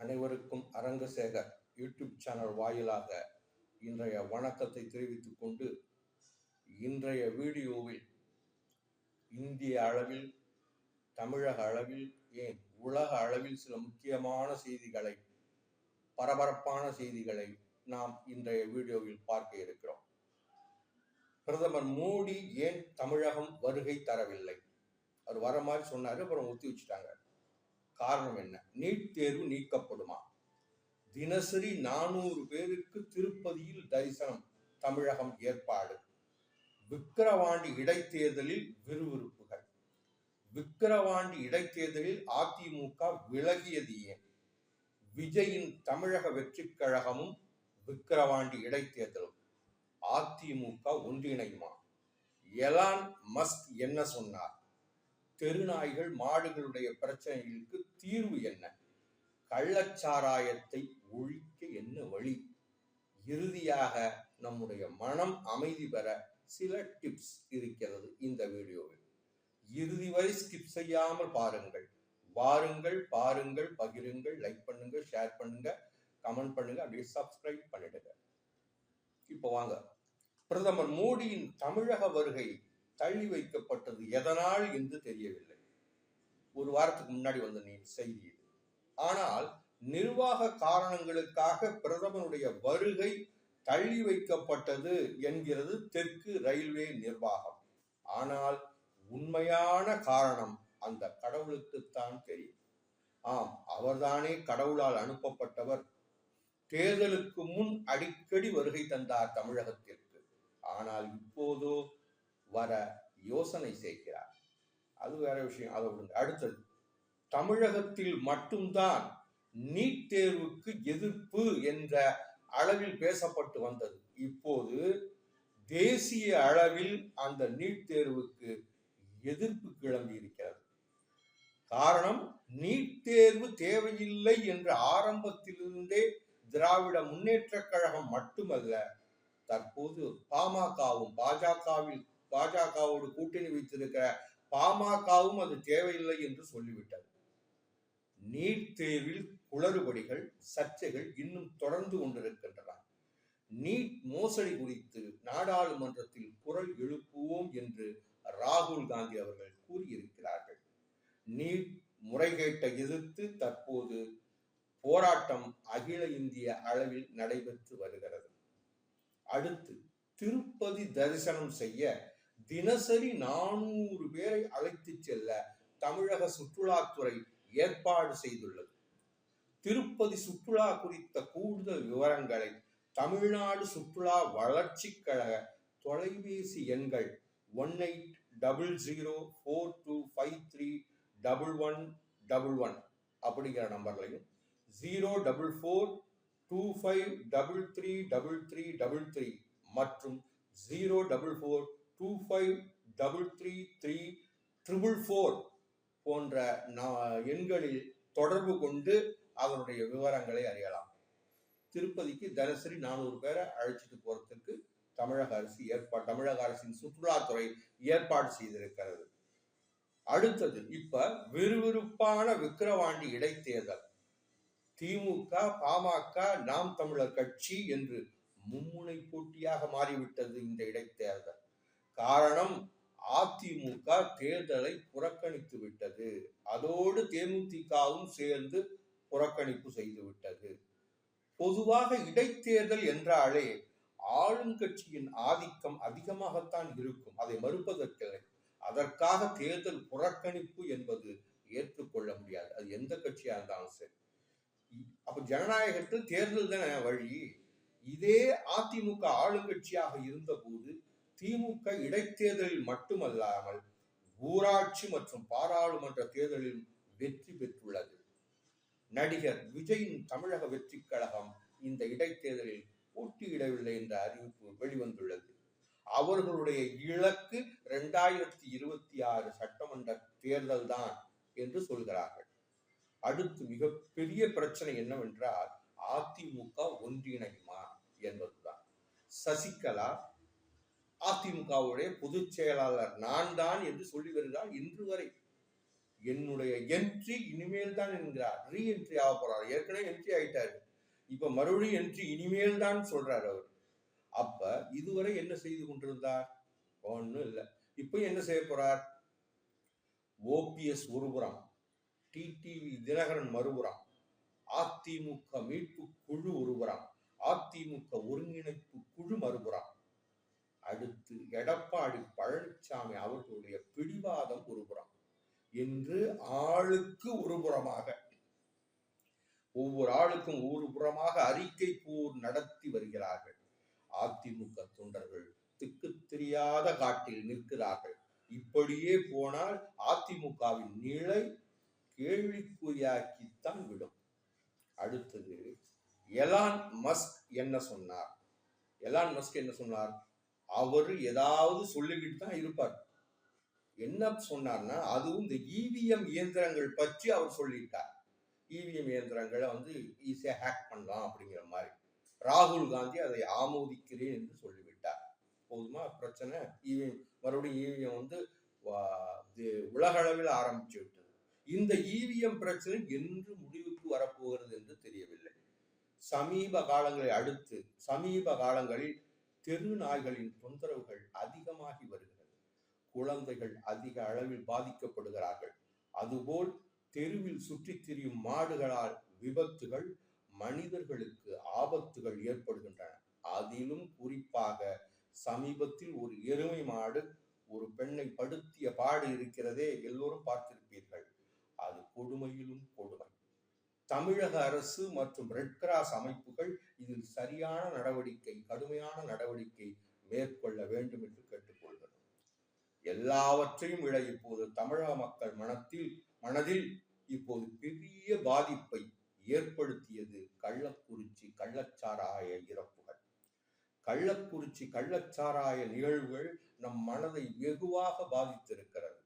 அனைவருக்கும் Arangasekar YouTube channel வாயிலாக இன்றைய வணக்கத்தை தெரிவித்துக் கொண்டு இன்றைய வீடியோவில் இந்திய அளவில் தமிழக அளவில் ஏன் உலக அளவில் சில முக்கியமான செய்திகளை பரபரப்பான செய்திகளை நாம் இன்றைய வீடியோவில் பார்க்க இருக்கிறோம். பிரதமர் மோடி ஏன் தமிழகம் வருகை தரவில்லை? அவர் வர மாதிரி சொன்னாரு அப்புறம் ஒத்தி வச்சுட்டாங்க. காரணம் என்ன? நீட் தேர்வு நீக்கப்படுமா? தினசரி நானூறு பேருக்கு திருப்பதியில் தரிசனம் தமிழகம் ஏற்பாடு. விக்கிரவாண்டி இடைத்தேர்தலில் விறுவிறுப்புகள். விக்கிரவாண்டி இடைத்தேர்தலில் அதிமுக விலகியது ஏன்? விஜயின் தமிழக வெற்றிக் கழகமும் விக்கிரவாண்டி இடைத்தேர்தலும் அதிமுக ஒன்றிணையுமா? எலான் மஸ்க் என்ன சொன்னார்? தெருநாய்கள் மாடுகளுடைய பிரச்சனைகளுக்கு தீர்வு என்ன? கள்ளச்சாராயத்தை ஒழிக்க என்ன வழி? இறுதியாக நம்முடைய மனம் அமைதி பெற சில டிப்ஸ் இருக்கிறது இந்த வீடியோவில். இறுதி வரை ஸ்கிப் செய்யாமல் பாருங்கள். வாருங்கள் பாருங்கள் பகிருங்கள் லைக் பண்ணுங்க ஷேர் பண்ணுங்க கமெண்ட் பண்ணுங்க அப்படியே சப்ஸ்கிரைப் பண்ணிடுங்க. இப்போ வாங்க. பிரதமர் மோடியின் தமிழக வருகை தள்ளி வைக்கப்பட்டது எதனால் என்று தெரியவில்லை. ஒரு வாரத்துக்கு முன்னாடி வந்த நீ செய்தி இது. ஆனால் நிர்வாக காரணங்களுக்காக பிரதமருடைய வருகை தள்ளி வைக்கப்பட்டது என்கிறது தெற்கு ரயில்வே நிர்வாகம். ஆனால் உண்மையான காரணம் அந்த கடவுளுக்குத்தான் தெரியும். ஆம் அவர்தானே கடவுளால் அனுப்பப்பட்டவர். தேர்தலுக்கு முன் அடிக்கடி வருகை தந்தார் தமிழகத்திற்கு. ஆனால் இப்போதோ வர யோசனை செய்கிறார். அது வேற விஷயம். அதை விடுங்க. அடுத்தது தமிழகத்தில் மட்டும்தான் நீட் தேர்வுக்கு எதிர்ப்பு என்ற அளவில் பேசப்பட்டு வந்தது. இப்போது தேசிய அளவில் அந்த நீட் தேர்வுக்கு எதிர்ப்பு கிளம்பி இருக்கிறது. காரணம் நீட் தேர்வு தேவையில்லை என்ற ஆரம்பத்திலிருந்தே திராவிட முன்னேற்ற கழகம் மட்டுமல்ல தற்போது பாமகவும் பாஜகவில் பாஜகவோடு கூட்டணி வைத்திருக்கிற பாமகவும் அது தேவையில்லை என்று சொல்லிவிட்டது. நீட் தேர்வில் குளறுபடிகள் சர்ச்சைகள் இன்னும் தொடர்ந்து கொண்டிருக்கின்றன. நீட் மோசடி குறித்து நாடாளுமன்றத்தில் குரல் எழுப்புவோம் என்று ராகுல் காந்தி அவர்கள் கூறியிருக்கிறார்கள். நீட் முறைகேட்டை எதிர்த்து தற்போது போராட்டம் அகில இந்திய அளவில் நடைபெற்று வருகிறது. அடுத்து திருப்பதி தரிசனம் செய்ய தினசரி நானூறு பேரை அழைத்து செல்ல தமிழக சுற்றுலாத்துறை ஏற்பாடு செய்துள்ளது. திருப்பதி சுற்றுலா குறித்த கூடுதல் விவரங்களை தமிழ்நாடு சுற்றுலா வளர்ச்சி கழக தொலைபேசி எண்கள் one eight double zero four two five three double one double one அப்படிங்கிற நம்பர்லையும் zero double four two five double three double three double three மற்றும் zero double four two five double three three triple four போன்ற எண்களில் தொடர்பு கொண்டு அவருடைய விவரங்களை அறியலாம். திருப்பதிக்கு தினசரி நானூறு பேரை அழைச்சிட்டு போறதுக்கு தமிழக அரசு ஏற்பாடு தமிழக அரசின் சுற்றுலாத்துறை ஏற்பாடு செய்திருக்கிறது. அடுத்தது இப்ப விறுவிறுப்பான விக்கிரவாண்டி இடைத்தேர்தல். திமுக பாமக நாம் தமிழர் கட்சி என்று மும்முனை போட்டியாக மாறிவிட்டது இந்த இடைத்தேர்தல். காரணம் அதிமுக தேர்தலை புறக்கணித்து விட்டது. அதோடு தேமுதிகவும் சேர்ந்து புறக்கணிப்பு செய்து விட்டது. பொதுவாக இடைத்தேர்தல் என்றாலே ஆளுங்கட்சியின் ஆதிக்கம் அதிகமாகத்தான் இருக்கும். அதை மறுப்பதற்கில்லை. அதற்காக தேர்தல் புறக்கணிப்பு என்பது ஏற்றுக்கொள்ள முடியாது. அது எந்த கட்சியா இருந்தாலும் சரி. அப்ப ஜனநாயகத்தில் தேர்தல் தானே வழி? இதே அதிமுக ஆளுங்கட்சியாக இருந்தபோது திமுக இடைத்தேர்தலில் மட்டுமல்லாமல் ஊராட்சி மற்றும் பாராளுமன்ற தேர்தலில் வெற்றி பெற்றுள்ளது. நடிகர் விஜயின் தமிழக வெற்றி கழகம் இந்த இடைத்தேர்தலில் போட்டியிடவில்லை என்ற அறிவிப்பு வெளிவந்துள்ளது. அவர்களுடைய இலக்கு இரண்டாயிரத்தி இருபத்தி ஆறு சட்டமன்ற தேர்தல் தான் என்று சொல்கிறார்கள். அடுத்து மிகப்பெரிய பிரச்சனை என்னவென்றால் அதிமுக ஒன்றிணையுமா என்பதுதான். சசிகலா அதிமுகவுடைய பொதுச் செயலாளர் நான் தான் என்று சொல்லி வருகிறார் இன்று வரை. என்னுடைய என்ட்ரி இனிமேல் தான் என்கிறார். ரீ என்ட்ரி ஆக போறார். ஏற்கனவே என்ட்ரி ஆயிட்டாரு. இப்ப மறுபடியும் என்ட்ரி இனிமேல் தான் சொல்றார் அவர். அப்ப இதுவரை என்ன செய்து கொண்டிருந்தார்? ஒன்றும் இல்லை. இப்ப என்ன செய்ய போறார்? ஓபிஎஸ் ஒருபுறம் டிடிவி தினகரன் மறுபுறம் அதிமுக மீட்பு குழு ஒருபுறம் அதிமுக ஒருங்கிணைப்பு குழு மறுபுறம் அடுத்து எடப்பாடி பழனிசாமி அவர்களுடைய பிடிவாதம் ஒருபுறம் என்று ஆளுக்கு ஒரு புறமாக. ஒவ்வொரு ஆளுக்கும் ஒவ்வொரு புறமாக அறிக்கை போர் நடத்தி வருகிறார்கள். அதிமுக தொண்டர்கள் திக்கு தெரியாத காட்டில் நிற்கிறார்கள். இப்படியே போனால் அதிமுகவின் நிலை கேள்விக்குறியாக்கித்தான் விடும். அடுத்தது எலான் மஸ்க் என்ன சொன்னார்? எலான் மஸ்க் என்ன சொன்னார்? அவர் ஏதாவது சொல்லிக்கிட்டு தான் இருப்பார். என்ன சொன்னார்னா அதுவும் இந்த இவிஎம் இயந்திரங்கள் பற்றி அவர் சொல்லிட்டார். இவிஎம் இயந்திரங்களை வந்து ஈஸியாக ஹேக் பண்ணலாம் அப்படிங்கிற மாதிரி. ராகுல் காந்தி அதை ஆமோதிக்கிறேன் என்று சொல்லிவிட்டார். போதுமா? பிரச்சனை? இவிஎம் மறுபடியும் இவிஎம் வந்து வா- இது ஆரம்பிச்சு விட்டது. இந்த இவிஎம் பிரச்சனை என்று முடிவுக்கு வரப்போகிறது என்று தெரியவில்லை. சமீப காலங்களை அடுத்து சமீப காலங்களில் தெரு நாய்களின் தொந்தரவுகள் அதிகமாகி வருகிறது. குழந்தைகள் அதிக அளவில் பாதிக்கப்படுகிறார்கள். அதுபோல் தெருவில் சுற்றித் திரியும் மாடுகளால் விபத்துகள் மனிதர்களுக்கு ஆபத்துகள் ஏற்படுகின்றன. அதிலும் குறிப்பாக சமீபத்தில் ஒரு எருமை மாடு ஒரு பெண்ணை படுத்திய பாடு இருக்கிறதே எல்லோரும் பார்த்திருப்பீர்கள். அது கொடுமையிலும் கொடுமை. தமிழக அரசு மற்றும் ரெட் கிராஸ் அமைப்புகள் இதில் சரியான நடவடிக்கை கடுமையான நடவடிக்கை மேற்கொள்ள வேண்டும் என்று கேட்டுக்கொள்கிறோம். எல்லாவற்றையும் விட இப்போது தமிழக மக்கள் மனத்தில் மனதில் இப்போது பெரிய பாதிப்பை ஏற்படுத்தியது கள்ளக்குறிச்சி கள்ளச்சாராய இறப்புகள். கள்ளக்குறிச்சி கள்ளச்சாராய நிகழ்வுகள் நம் மனதை வெகுவாக பாதித்திருக்கிறது.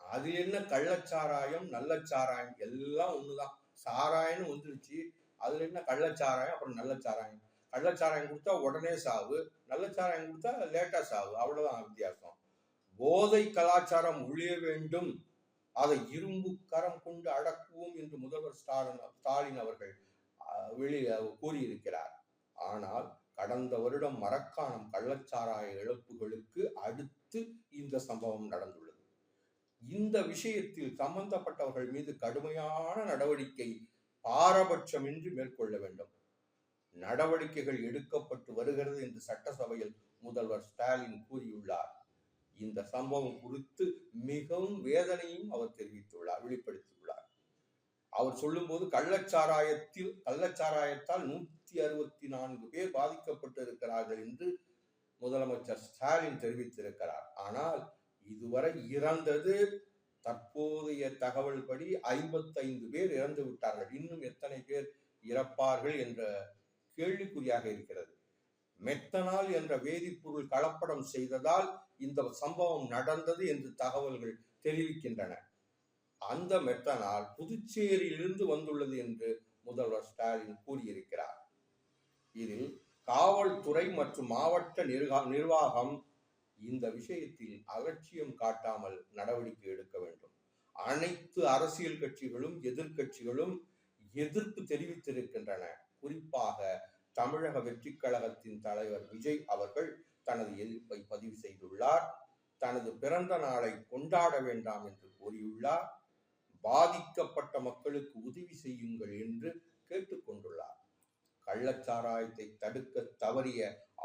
அது என்ன கள்ளச்சாராயம் நல்ல சாராயம் எல்லாம் ஒண்ணுதான். சாராயம்னு வந்துருச்சு. அதுல என்ன? கள்ளச்சாராயம் அப்புறம் நல்ல சாராயம் கள்ளச்சாராயம் கொடுத்தா உடனே சாவு நல்ல சாராயம் கொடுத்தா லேட்டா சாவு. அவ்வளவுதான் வித்தியாசம். போதை கலாச்சாரம் ஒழிய வேண்டும். அதை இரும்பு கரம் கொண்டு அடக்குவோம் என்று முதல்வர் ஸ்டாலின் ஸ்டாலின் அவர்கள் வெளியே கூறியிருக்கிறார். ஆனால் கடந்த வருடம் மரக்காணம் கள்ளச்சாராய இழப்புகளுக்கு அடுத்து இந்த சம்பவம் நடந்துள்ளது. இந்த விஷயத்தில் சம்பந்தப்பட்டவர்கள் மீது கடுமையான நடவடிக்கை பாரபட்சமின்றி மேற்கொள்ள வேண்டும். நடவடிக்கைகள் எடுக்கப்பட்டு வருகிறது என்று சட்டசபையில் முதல்வர் ஸ்டாலின் கூறியுள்ளார். இந்த சம்பவம் குறித்து மிகவும் வேதனையும் அவர் தெரிவித்துள்ளார் வெளிப்படுத்தியுள்ளார். அவர் சொல்லும்போது கள்ளச்சாராயத்தில் கள்ளச்சாராயத்தால் நூத்தி அறுபத்தி நான்கு பேர் பாதிக்கப்பட்டிருக்கிறார்கள் என்று முதலமைச்சர் ஸ்டாலின் தெரிவித்திருக்கிறார். ஆனால் இதுவரை இறந்தது தற்போதைய தகவல் படி ஐம்பத்தைந்து பேர் இறந்து விட்டார்கள். இன்னும் எத்தனை பேர் இறப்பார்கள் என்ற கேள்விக்குறியாக இருக்கிறது. மெத்தனால் என்ற வேதிப்பொருள் கலப்படம் செய்ததால் இந்த சம்பவம் நடந்தது என்று தகவல்கள் தெரிவிக்கின்றன. அந்த மெத்தனால் புதுச்சேரியிலிருந்து வந்துள்ளது என்று முதல்வர் ஸ்டாலின் கூறியிருக்கிறார். இதில் காவல்துறை மற்றும் மாவட்ட நிர்வா- நிர்வாகம் இந்த விஷயத்தில் அலட்சியம் காட்டாமல் நடவடிக்கை எடுக்க வேண்டும். அனைத்து அரசியல் கட்சிகளும் எதிர்க்கட்சிகளும் எதிர்ப்பு தெரிவித்திருக்கின்றன. குறிப்பாக தமிழக வெற்றிக் கழகத்தின் தலைவர் விஜய் அவர்கள் தனது எதிர்ப்பை பதிவு செய்துள்ளார். தனது பிறந்த நாளை கொண்டாட வேண்டாம் என்று கூறியுள்ளார். பாதிக்கப்பட்ட மக்களுக்கு உதவி செய்யுங்கள் என்று கேட்டுக்கொண்டுள்ளார் கள்ளச்சாராயத்தை தடுக்க தவறிய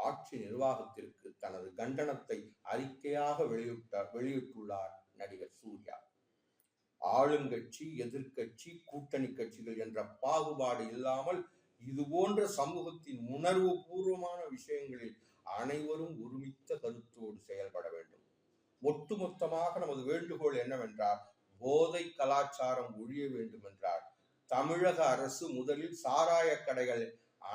ஆட்சி நிர்வாகத்திற்கு தனது கண்டனத்தை அறிக்கையாக வெளியிட்ட வெளியிட்டுள்ளார் நடிகர் சூர்யா. ஆளுங்கட்சி எதிர்கட்சி கூட்டணி கட்சிகள் என்ற பாகுபாடு இல்லாமல் இது போன்ற சமூகத்தின் உணர்வு பூர்வமான விஷயங்களில் அனைவரும் ஒருமித்த கருத்தோடு செயல்பட வேண்டும். ஒட்டுமொத்தமாக நமது வேண்டுகோள் என்னவென்றால் போதை கலாச்சாரம் ஒழிய வேண்டும் என்றால் தமிழக அரசு முதலில் சாராய கடைகள்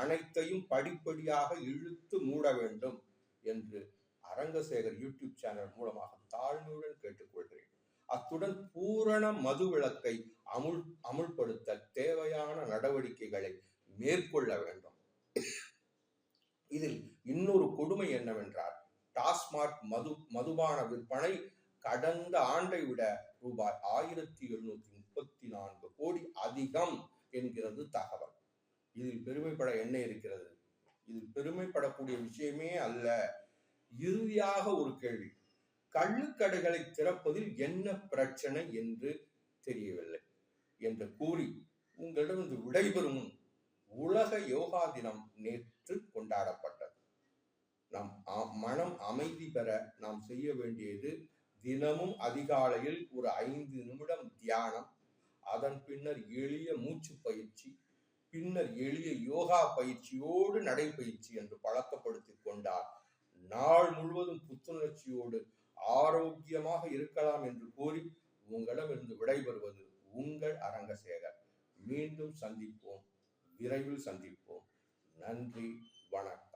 அனைத்தையும் படிப்படியாக இழுத்து மூட வேண்டும் என்று அரங்கசேகர் யூடியூப் சேனல் மூலமாக தாழ்மையுடன் கேட்டுக்கொள்கிறேன். அத்துடன் பூரண மதுவிலக்கை அமுல் அமுல்படுத்த தேவையான நடவடிக்கைகளை மேற்கொள்ள வேண்டும். இதில் இன்னொரு கொடுமை என்னவென்றால் டாஸ்மாக் மது மதுபான விற்பனை கடந்த ஆண்டை விட ரூபாய் ஆயிரத்தி எழுநூத்தி முப்பத்தி நான்கு கோடி அதிகம் என்கிறது தகவல். இதில் பெருமைப்பட என்ன இருக்கிறது? இதில் பெருமைப்படக்கூடிய விஷயமே அல்ல. இறுதியாக ஒரு கேள்வி. கள்ளுக்கடைகளை திறப்பதில் என்ன பிரச்சனை என்று தெரியவில்லை என்று கூறி உங்களிடம் இந்த விடைபெறும் உலக யோகா தினம் நேற்று கொண்டாடப்பட்டது. நம் மனம் அமைதி பெற நாம் செய்ய வேண்டியது தினமும் அதிகாலையில் ஒரு ஐந்து நிமிடம் தியானம் அதன் பின்னர் எளிய மூச்சு பயிற்சி பின்னர் எளிய யோகா பயிற்சியோடு நடைப்பயிற்சி என்று பழக்கப்படுத்திக் கொண்டால் நாள் முழுவதும் புத்துணர்ச்சியோடு ஆரோக்கியமாக இருக்கலாம் என்று கூறி உங்களிடமிருந்து விடைபெறுவது உங்கள் அரங்கசேகர். மீண்டும் சந்திப்போம். விரைவில் சந்திப்போம். நன்றி. வணக்கம்.